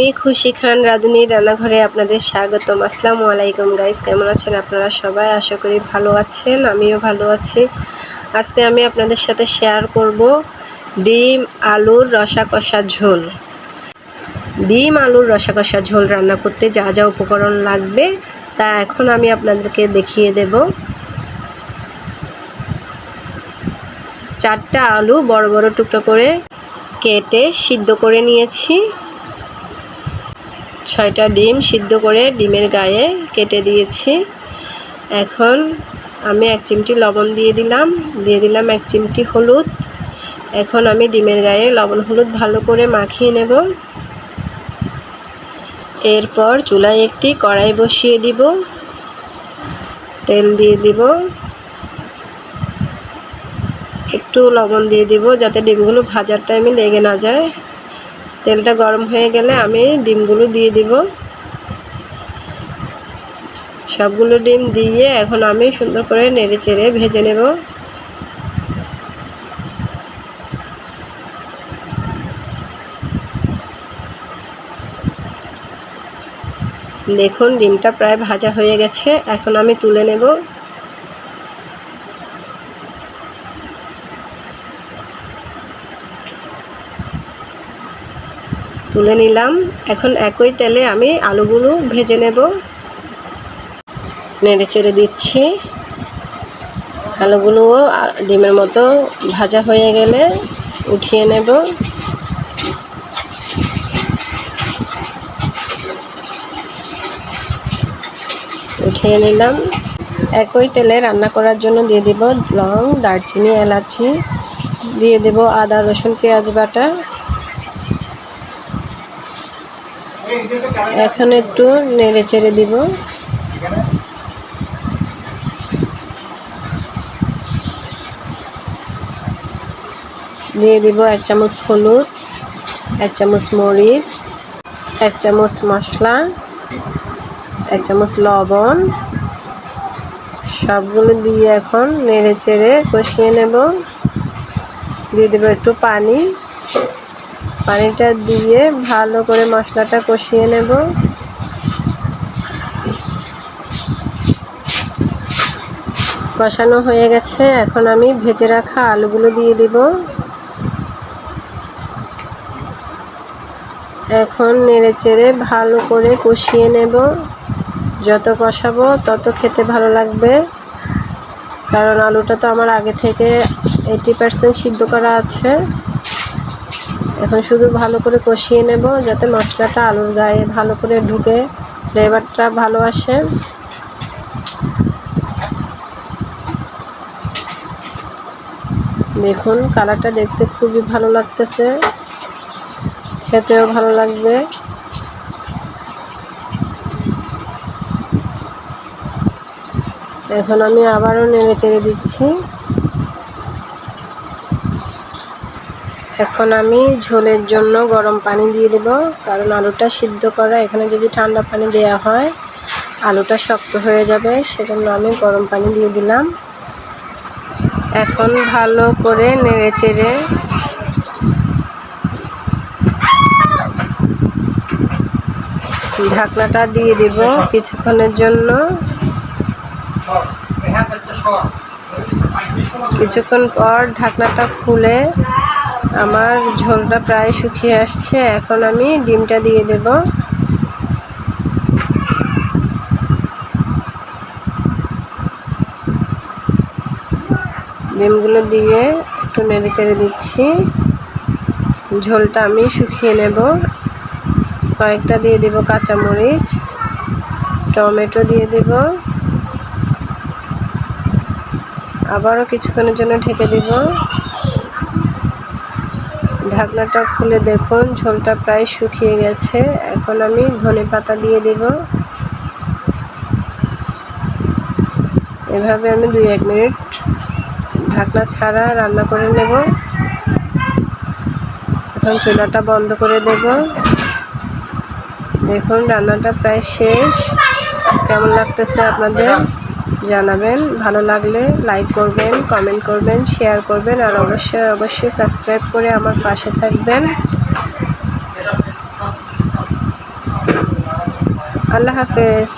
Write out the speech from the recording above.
আমি খুশি খান রাঁধুনির রান্নাঘরে আপনাদের স্বাগতম। আসসালামু আলাইকুম গাইস কেমন আছেন আপনারা সবাই? আশা করি ভালো আছেন, আমিও ভালো আছি। আজকে আমি আপনাদের সাথে শেয়ার করব ডিম আলুর রসা কষা ঝোল। ডিম আলুর রসা কষা ঝোল রান্না করতে যা যা উপকরণ লাগবে তা এখন আমি আপনাদেরকে দেখিয়ে দেব। চারটা আলু বড় বড় টুকরো করে কেটে সিদ্ধ করে নিয়েছি। ছয়টা ডিম সিদ্ধ করে ডিমের গায়ে কেটে দিয়েছি। এখন আমি এক চিমটি লবণ দিয়ে দিলাম। দিয়ে দিলাম এক চিমটি হলুদ। এখন আমি ডিমের গায়ে লবণ হলুদ ভালো করে মাখিয়ে নেব। এরপর চুলায় একটি কড়াই বসিয়ে দিব। তেল দিয়ে দিব। একটু লবণ দিয়ে দিব যাতে ডিমগুলো ভাজার টাইমে লেগে না যায়। তেলটা গরম হয়ে গেলে আমি ডিমগুলো দিয়ে দিব। সবগুলো ডিম দিয়ে এখন আমি সুন্দর করে নেড়ে চেড়ে ভেজে নেব। দেখুন, ডিমটা প্রায় ভাজা হয়ে গেছে। এখন আমি তুলে নেব। তুলে নিলাম। এখন একই তেলে আমি আলুগুলো ভেজে নেব। নেড়ে চেড়ে দিচ্ছি। আলুগুলোও ডিমের মতো ভাজা হয়ে গেলে উঠিয়ে নেব। উঠিয়ে নিলাম। একই তেলে রান্না করার জন্য দিয়ে দেব লং, দারচিনি, এলাচি। দিয়ে দেব আদা, রসুন, পেঁয়াজ বাটা। এখন একটু নেড়ে চেড়ে দিব। দিয়ে দিব এক চামচ হলুদ, এক চামচ মরিচ, এক চামচ মশলা, এক চামচ লবণ। সবগুলো দিয়ে এখন নেড়ে চেড়ে কষিয়ে নেব। দিয়ে দেবো একটু পানি। পানিটা দিয়ে ভালো করে মশলাটা কষিয়ে নেব। কষানো হয়ে গেছে। এখন আমি ভেজে রাখা আলুগুলো দিয়ে দিব। এখন নেড়ে চেড়ে ভালো করে কষিয়ে নেব। যত কষাবো তত খেতে ভালো লাগবে। কারণ আলুটা তো আমার আগে থেকে এইটি পার্সেন্ট সিদ্ধ করা আছে। এখন শুধু ভালো করে কষিয়ে নেব যাতে মশলাটা আলুর গায়ে ভালো করে ঢুকে ফ্লেভারটা ভালো আসে। দেখুন কালারটা দেখতে খুবই ভালো লাগতেছে। খেতেও ভালো লাগবে। এখন আমি আবারও নেড়ে চেড়ে দিচ্ছি। এখন আমি ঝোলের জন্য গরম পানি দিয়ে দেব, কারণ আলুটা সিদ্ধ করা, এখানে যদি ঠান্ডা পানি দেওয়া হয়, আলুটা শক্ত হয়ে যাবে, সেজন্য আমি গরম পানি দিয়ে দিলাম। এখন ভালো করে নেড়ে চেড়ে ঢাকনাটা দিয়ে দিব কিছুক্ষণের জন্য। কিছুক্ষণ পর ঢাকনাটা খুলে আমার ঝোলটা প্রায় শুকিয়ে আসছে, এখন আমি ডিমটা দিয়ে দেব। ডিমগুলো দিয়ে একটু নেড়ে চেড়ে দিচ্ছি। ঝোলটা আমি শুকিয়ে নেব। কয়েকটা দিয়ে দেব কাঁচামরিচ, টমেটো দিয়ে দেব। আবারও কিছুক্ষণের জন্য ঢেকে দিব। ঢাকনাটা খুলে দেখুন, ঝোলটা প্রায় শুকিয়ে গেছে। এখন আমি ধনে পাতা দিয়ে দেব। এভাবে আমি দুই এক মিনিট ঢাকনা ছাড়া রান্না করে নেব। এখন চুলাটা বন্ধ করে দেব। দেখুন, রান্নাটা প্রায় শেষ। কেমন লাগতেছে আপনাদের? জানাবেন। ভালো লাগলে লাইক করবেন কমেন্ট করবেন শেয়ার করবেন আর অবশ্যই অবশ্যই সাবস্ক্রাইব করে আমার পাশে থাকবেন। আল্লাহ হাফেজ।